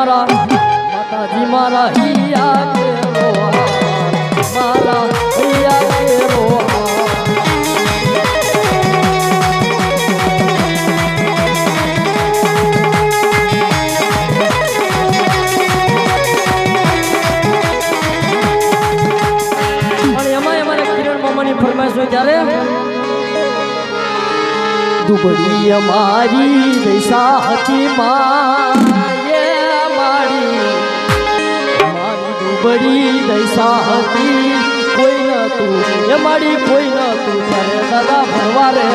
मारा माता जी मारा हिया के रोआ, मारा हिया के रोआ। दुबड़ी हमारी बैसाखी माँ। મારી દૈસા હતી કોઈ નતું એ મારી કોઈ નતું. ત્યારે દાદા ભરવા રે